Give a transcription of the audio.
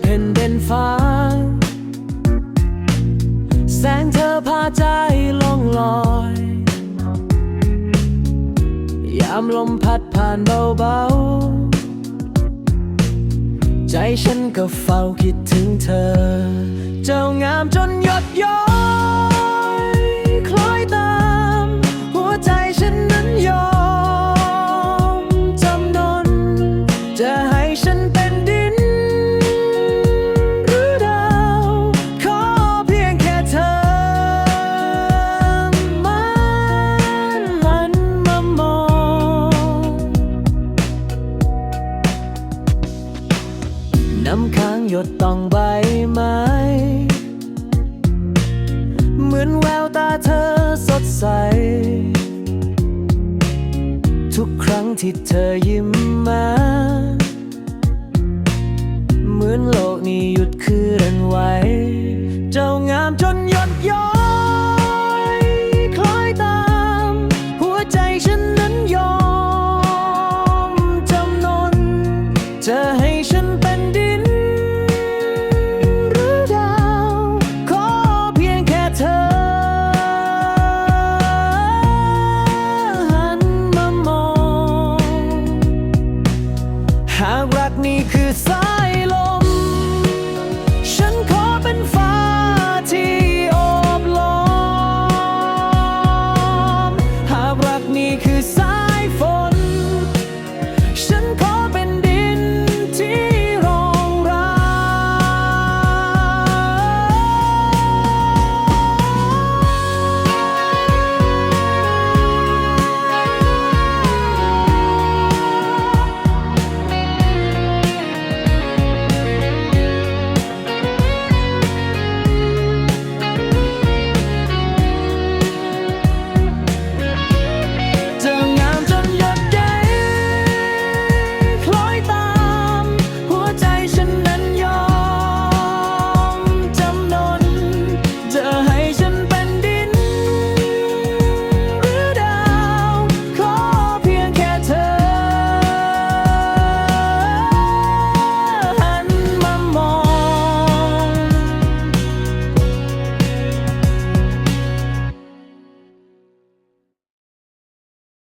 เพ่นเด่นฟ้า แสงเธอพาใจล่องลอย ยามลมพัดผ่านเบาๆ ใจฉันก็เฝ้าคิดถึงเธอ เจ้างามจนยดย้อ หยดต้องใบไม้เหมือนแววตาเธอสดใส ทุกครั้งที่เธอยิ้มมา เหมือนโลกนี้หยุดคืนไหว เจ้างามจนหยดย้อย